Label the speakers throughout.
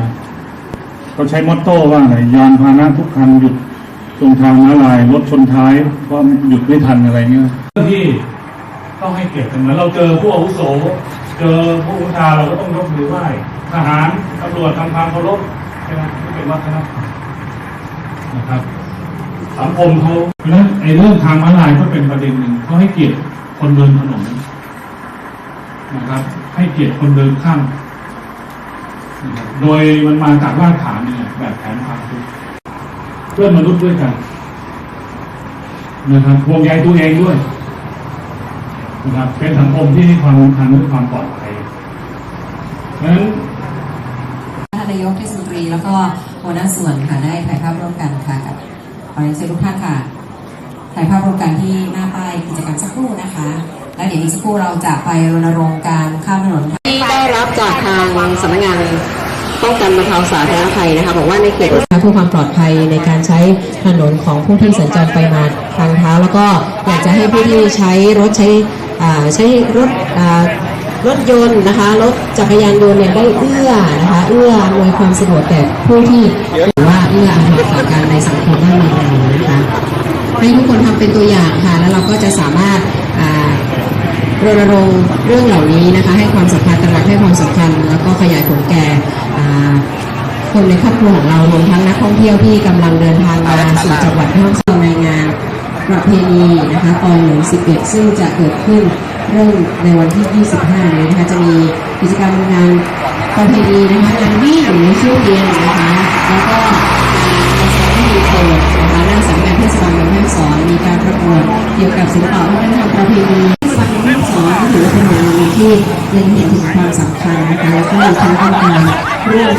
Speaker 1: นะเขาใช้มอตโต้ว่าอะไรยานพาหนะทุกคันหยุดตรงทางม้าลายรถชนท้ายเพราะหยุดไม่ทันอะไรเงี้ยที่ต้องให้เกียรติกันเหมือนเราเจอผู้อาวุโส เจอผู้อุชาเราก็ต้องยกมือไหว้ทหารตำรวจทำความเคารพใช่ไหมที่เป็นวัฒนธรรมนะครับสังคมเขาเพราะฉะนั้นไอ้เรื่องทางม้าลายก็เป็นประเด็นหนึ่งเขาให้เกียรติคนเดินถนนนะครับ ให้เกียรติคนเดินข้าม โดยมันมาจากรากฐานเนี่ยแบบแผนความทุกข์เพื่อนมนุษย์ด้วยกันนะครับห่วงใยตัวเองด้วยนะครับเป็นสังคมที่ให้ความสำคัญเรื่องความปลอดภัยเพราะฉะนั้น
Speaker 2: ท่านนายกเทศมนตรีแล้วก็หัวหน้าส่วนค่ะได้ถ่ายภาพร่วมกันค่ะกับขอเรียนเชิญทุกท่านค่ะถ่ายภาพร่วมกันที่หน้าป้ายกิจกรรมสักครู่นะคะ แล้วเดี๋ยวอีกสักครู่เราจะไปรณรงค์การข้ามถนน
Speaker 3: ทางสำนักงานป้องกันบรรเทาสาธารณภัยนะคะบอกว่าในเขต
Speaker 2: เพื่อความปลอดภัยในการใช้ถนนของผู้ที่สัญจรไปมาทางเท้า แล้วก็อยากจะให้ผู้ที่ใช้รถใช้ใช้รถรถยนต์นะคะรถจักรยานยนต์เนี่ยได้เอื้อนะคะเอื้ออำนวยความสะดวกแก่ผู้ที่หรือว่าเอื้ออำนวยต่อการในสังคมบ้านเมืองนะคะให้ทุกคนทำเป็นตัวอย่างค่ะแล้วเราก็จะสามารถา รณรงค์เรื่องเหล่านี้นะคะให้ความสำคัญตระหนักให้ความสำคัญ แล้วก็ขยายผลแก่คนในครอบครัวของเรารวมทั้งนักท่องเที่ยวที่กำลังเดินทางมาสู่จังหวัดแม่ฮ่องสอนในงานประเพณีนะคะตอนหนึ่งสิบเอ็ดซึ่งจะเกิดขึ้นเริ่มในวันที่ 25 นี้นะคะจะมีกิจกรรมงานประเพณีนะคะงานวิ่งในช่วงเย็นนะคะแล้วก็มีโชว์นะคะหน้าสำนักงเทศบาลเมืองแม่ฮ่อสอนมีการประกวดเกี่ยวกับศิลปะวัฒนธรรมประเพณี เป็นหน่วยงานที่เล็งเห็นถึงความสำคัญนะคะแล้วก็มีทั้งการร่วม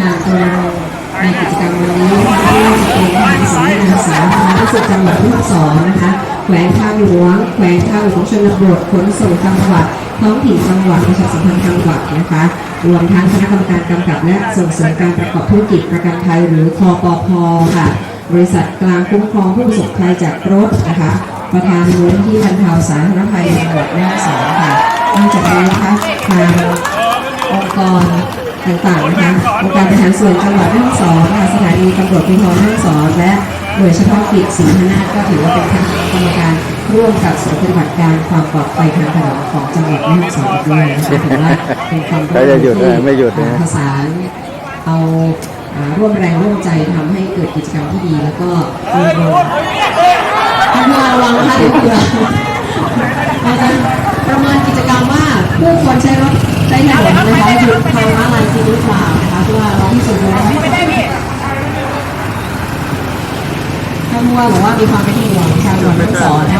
Speaker 2: งานรณรงค์ในกิจกรรมวันนี้นะคะไม่จะเป็นทางสำนักงานสาธารณสุขจังหวัดแม่ฮ่องสอนนะคะแขวงทางหลวงแขวงทางหลวงชนบทขนส่งจังหวัดท้องถิ่นจังหวัดประชาสัมพันธ์จังหวัดนะคะรวมทั้งคณะกรรมการกำกับและส่งเสริมการประกอบธุรกิจประกันภัยหรือคอปพค่ะ บริษัทกลางคุ้มครองผู้ประสบภัยจากรถนะคะ ประธานมูลนิธิบรรเทาสาธารณภัยจังหวัดแม่ฮ่องสอนค่ะ นอกจากนี้นะคะทางองค์กรต่างๆนะคะองค์การบริหารส่วนจังหวัดแม่ฮ่องสอนสถานีตำรวจภูธรแม่ฮ่องสอนและหน่วยเฉพาะกิจสีหนาก็ถือว่าเป็นคณะกรรมการร่วมกับศูนย์ปฏิบัติการความปลอดภัยทางถนนของจังหวัดแม่ฮ่องสอนอีด้วยนะคะถือว่าเป็นความร่วม
Speaker 4: ใครจะหยุด
Speaker 2: ที่
Speaker 4: ไม่หยุดนะ
Speaker 2: ประสานเอาร่วมแรงร่วมใจทำให้เกิดกิจกรรมที่ดีแล้วก็รณรงค์ท่านผู้ว่าระวังท่านเผื่อเรา จกิจกรรมว่าผู้คนใช้รถใช้ถนนนะคะหยุดทางม้าลายจริงหรือเปล่านะคะเพื่อร้องที่สุดเลยท่านผู้ว่าบอกว่ามีความเป็นห่วงชาวหวัดแม่ฮ่องสอนนะ